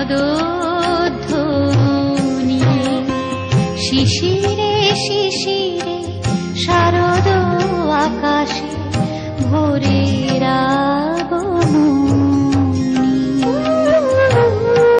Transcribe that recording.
পদধ্বনি। শিশিরে শিশিরে শারদ আকাশে ভোরে